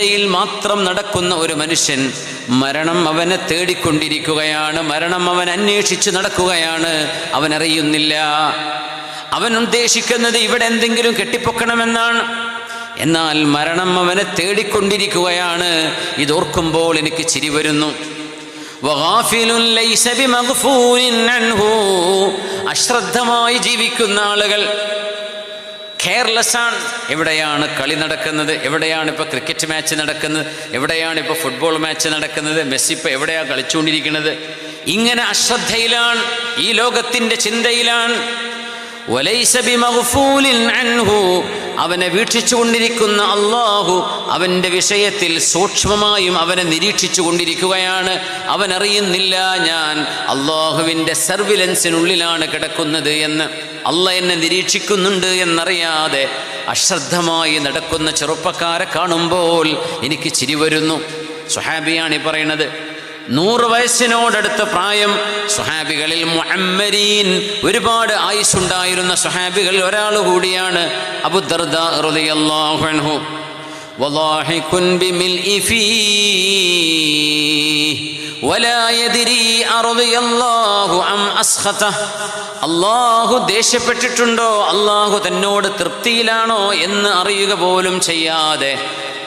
യിൽ മാത്രം നടക്കുന്ന ഒരു മനുഷ്യൻ മരണം അവനെ തേടിക്കൊണ്ടിരിക്കുകയാണ്. മരണം അവൻ അന്വേഷിച്ച് നടക്കുകയാണ്. അവൻ അറിയുന്നില്ല. അവൻ ഉദ്ദേശിക്കുന്നത് ഇവിടെ എന്തെങ്കിലും കെട്ടിപ്പൊക്കണമെന്നാണ്. എന്നാൽ മരണം അവനെ തേടിക്കൊണ്ടിരിക്കുകയാണ്. ഇതോർക്കുമ്പോൾ എനിക്ക് ചിരി വരുന്നു. അശ്രദ്ധമായി ജീവിക്കുന്ന ആളുകൾ. കെയർലെസ് ആണ്. എവിടെയാണ് കളി നടക്കുന്നത്? എവിടെയാണ് ഇപ്പോൾ ക്രിക്കറ്റ് മാച്ച് നടക്കുന്നത്? എവിടെയാണ് ഇപ്പോൾ ഫുട്ബോൾ മാച്ച് നടക്കുന്നത്? മെസ്സി ഇപ്പോൾ എവിടെയാണ് കളിച്ചുകൊണ്ടിരിക്കുന്നത്? ഇങ്ങനെ അശ്രദ്ധയിലാണ്. ഈ ലോകത്തിന്റെ ചിന്തയിലാണ്. അവനെ വീക്ഷിച്ചുകൊണ്ടിരിക്കുന്ന അള്ളാഹു അവന്റെ വിഷയത്തിൽ സൂക്ഷ്മമായും അവനെ നിരീക്ഷിച്ചു കൊണ്ടിരിക്കുകയാണ് അവനറിയുന്നില്ല ഞാൻ അള്ളാഹുവിന്റെ സർവിലൻസിനുള്ളിലാണ് കിടക്കുന്നത് എന്ന്. അല്ല എന്നെ നിരീക്ഷിക്കുന്നുണ്ട് എന്നറിയാതെ അശ്രദ്ധമായി നടക്കുന്ന ചെറുപ്പക്കാരെ കാണുമ്പോൾ എനിക്ക് ചിരി വരുന്നു. സുഹാബിയാണ് ഈ പറയുന്നത്. നൂറ് വയസ്സിനോടടുത്ത പ്രായം സുഹാബികളിൽ മുഅമ്മരീൻ ഒരുപാട് ആയുസ്സുണ്ടായിരുന്ന സുഹാബികളിൽ ഒരാൾ കൂടിയാണ് അബുദർദ റളിയല്ലാഹു അൻഹു وضاحك بملء فيه ولا يدري أرضي الله أم أسخطه അള്ളാഹു ദേഷ്യപ്പെട്ടിട്ടുണ്ടോ അള്ളാഹു തന്നോട് തൃപ്തിയിലാണോ എന്ന് അറിയുക പോലും ചെയ്യാതെ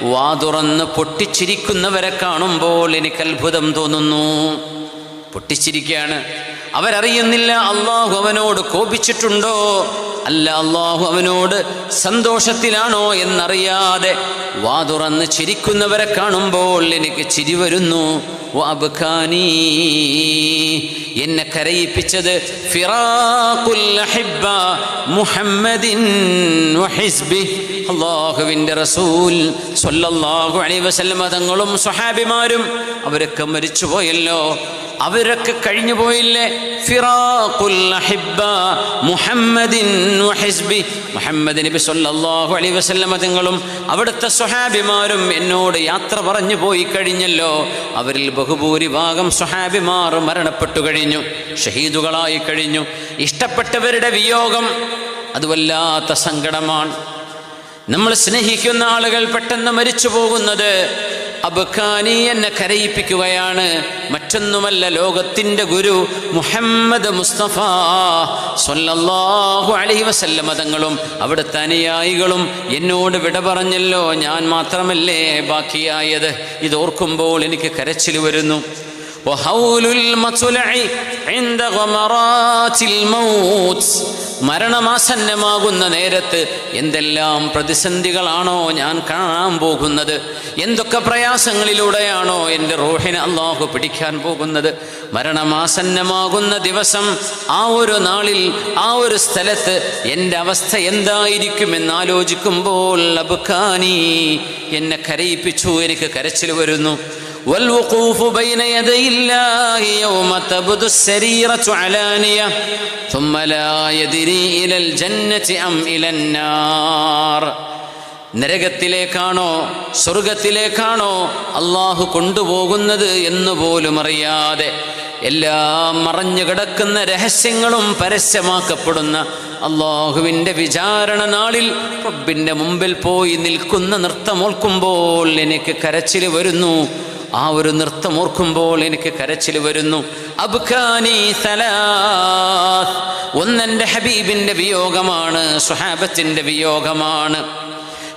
വാ തുറന്ന് പൊട്ടിച്ചിരിക്കുന്നവരെ കാണുമ്പോൾ എനിക്ക് അത്ഭുതം തോന്നുന്നു. പൊട്ടിച്ചിരിക്കുകയാണ്. അവരറിയുന്നില്ല അള്ളാഹു അവനോട് കോപിച്ചിട്ടുണ്ടോ? അല്ല അള്ളാഹു അവനോട് സന്തോഷത്തിലാണോ എന്നറിയാതെ വാ തുറന്ന് ചിരിക്കുന്നവരെ കാണുമ്പോൾ എനിക്ക് ചിരി വരുന്നു. എന്നെ കരയിപ്പിച്ചത് ഫിറാഖുൽ മുഹമ്മദിൻ വഹിസ്ബി അള്ളാഹുവിന്റെ റസൂൽ സൊല്ലാഹു അലൈഹി വസല്ലമ തങ്ങളും സ്വഹാബിമാരും അവരൊക്കെ മരിച്ചുപോയല്ലോ അവരൊക്കെ കഴിഞ്ഞു പോയില്ലേ? ഫിറാഖുൽ അഹിബ്ബ മുഹമ്മദിൻ വഹിസ്ബി മുഹമ്മദ് നബി സല്ലല്ലാഹു അലൈഹി വസല്ലമ തങ്ങളും അവിടുത്തെ സ്വഹാബിമാരും എന്നോട് യാത്ര പറഞ്ഞു പോയി കഴിഞ്ഞല്ലോ. അവരിൽ ബഹുഭൂരിഭാഗം സ്വഹാബിമാർ മരണപ്പെട്ടു കഴിഞ്ഞു. ഷഹീദുകളായി കഴിഞ്ഞു. ഇഷ്ടപ്പെട്ടവരുടെ വിയോഗം അത് വല്ലാത്ത സങ്കടമാണ്. നമ്മൾ സ്നേഹിക്കുന്ന ആളുകൾ പെട്ടെന്ന് മരിച്ചു പോകുന്നത് അബുഖാനി എന്നെ കരയിപ്പിക്കുകയാണ്. മറ്റൊന്നുമല്ല ലോകത്തിന്റെ ഗുരു മുഹമ്മദ് മുസ്തഫ സൊല്ലാഹു അലൈഹി വസല്ലമ തങ്ങളും അവിടുത്തെ അനുയായികളും എന്നോട് വിട പറഞ്ഞല്ലോ ഞാൻ മാത്രമല്ലേ ബാക്കിയായത്. ഇതോർക്കുമ്പോൾ എനിക്ക് കരച്ചിൽ വരുന്നു. وهول المطلع عند غمرات الموت മരണമാസന്നമാകുന്ന നേരത്ത് എന്തെല്ലാം പ്രതിസന്ധികളാണോ ഞാൻ കാണാൻ പോകുന്നത് എന്തൊക്കെ പ്രയാസങ്ങളിലൂടെയാണോ എൻ്റെ റൂഹിനെ അള്ളാഹു പിടിക്കാൻ പോകുന്നത് മരണമാസന്നമാകുന്ന ദിവസം ആ ഒരു നാളിൽ ആ ഒരു സ്ഥലത്ത് എൻ്റെ അവസ്ഥ എന്തായിരിക്കുമെന്ന് ആലോചിക്കുമ്പോൾ അബുഖാനി എന്നെ കരയിപ്പിച്ചു എനിക്ക് കരച്ചിൽ വരുന്നു والوقوف بين يدي الله يوم تبدو السريرة علانية ثم لا يدري إلى الجنة أم إلى النار നരകത്തിലേക്കാണോ സ്വർഗത്തിലേക്കാണോ അള്ളാഹു കൊണ്ടുപോകുന്നത് എന്ന് പോലും അറിയാതെ എല്ലാം മറഞ്ഞു കിടക്കുന്ന രഹസ്യങ്ങളും പരസ്യമാക്കപ്പെടുന്ന അള്ളാഹുവിൻ്റെ വിചാരണ നാളിൽ റബ്ബിൻ്റെ മുമ്പിൽ പോയി നിൽക്കുന്ന നൃത്തമോർക്കുമ്പോൾ എനിക്ക് കരച്ചിൽ വരുന്നു ആ ഒരു നൃത്തം ഓർക്കുമ്പോൾ എനിക്ക് കരച്ചിൽ വരുന്നു. അബ്ഖാനി ഒന്നെന്റെ ഹബീബിന്റെ വിയോഗമാണ് സുഹാബത്തിന്റെ വിയോഗമാണ്.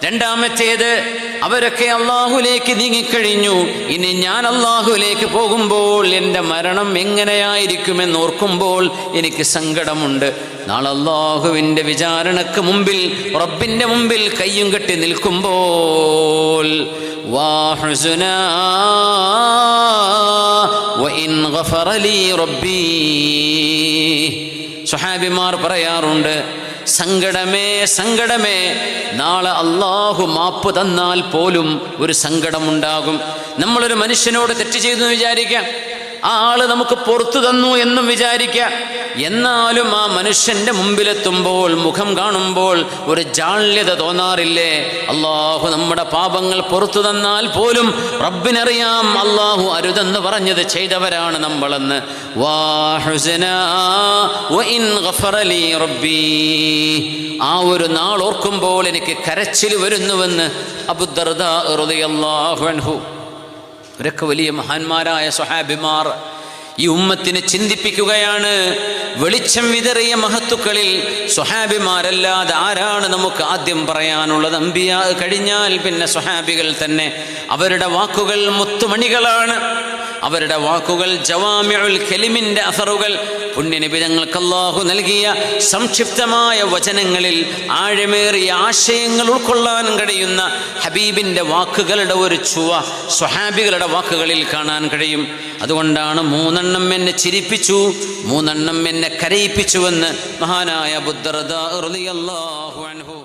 രണ്ടാമത്തേത് അവരൊക്കെ അള്ളാഹുലേക്ക് നീങ്ങിക്കഴിഞ്ഞു. ഇനി ഞാൻ അള്ളാഹുലേക്ക് പോകുമ്പോൾ എന്റെ മരണം എങ്ങനെയായിരിക്കുമെന്ന് ഓർക്കുമ്പോൾ എനിക്ക് സങ്കടമുണ്ട്. നാളെ അള്ളാഹുവിന്റെ വിചാരണക്ക് മുമ്പിൽ റബ്ബിന്റെ മുമ്പിൽ കയ്യും കെട്ടി നിൽക്കുമ്പോൾ വാഹുസുനാ وإن غفر لي ربي സുഹാബിമാർ പറയാറുണ്ട് സങ്കടമേ സങ്കടമേ നാളെ അള്ളാഹു മാപ്പ് തന്നാൽ പോലും ഒരു സങ്കടമുണ്ടാകും നമ്മളൊരു മനുഷ്യനോട് തെറ്റ് ചെയ്തു എന്ന് വിചാരിക്കാം ആ ആള് നമുക്ക് പുറത്തു തന്നു എന്നും വിചാരിക്കാം എന്നാലും ആ മനുഷ്യന്റെ മുമ്പിലെത്തുമ്പോൾ മുഖം കാണുമ്പോൾ ഒരു ജാള്യത തോന്നാറില്ലേ? അള്ളാഹു നമ്മുടെ പാപങ്ങൾ പുറത്തു തന്നാൽ പോലും റബ്ബിനറിയാം അള്ളാഹു അരുതെന്ന് പറഞ്ഞത് ചെയ്തവരാണ് നമ്മളെന്ന്. ആ ഒരു നാൾ ഓർക്കുമ്പോൾ എനിക്ക് കരച്ചിൽ വരുന്നുവെന്ന് അബുദർദാ റളിയല്ലാഹു അൻഹു. ഇവരൊക്കെ വലിയ മഹാന്മാരായ സ്വഹാബിമാർ. ഈ ഉമ്മത്തിനെ ചിന്തിപ്പിക്കുകയാണ്. വെളിച്ചം വിതറിയ മഹത്തുക്കളിൽ സ്വഹാബിമാരല്ലാതെ ആരാണ് നമുക്ക് ആദ്യം പറയാനുള്ളത്? അമ്പിയ കഴിഞ്ഞാൽ പിന്നെ സ്വഹാബികൾ തന്നെ. അവരുടെ വാക്കുകൾ മുത്തുമണികളാണ്. അവരുടെ വാക്കുകൾ ജവാമിഉൽ ഖലിമിന്റെ അസറുകൾ പുണ്യനബി ഞങ്ങൾക്ക് അല്ലാഹു നൽകിയ സംക്ഷിപ്തമായ വചനങ്ങളിൽ ആഴമേറിയ ആശയങ്ങൾ ഉൾക്കൊള്ളാൻ കഴിയുന്ന ഹബീബിന്റെ വാക്കുകളുടെ ഒരു ചുവ സ്വഹാബികളുടെ വാക്കുകളിൽ കാണാൻ കഴിയും. അതുകൊണ്ടാണ് മൂന്നെണ്ണം എന്നെ ചിരിപ്പിച്ചു മൂന്നെണ്ണം എന്നെ കരയിപ്പിച്ചുവെന്ന് മഹാനായ ബുദ്ധറദാഹു അൻഹു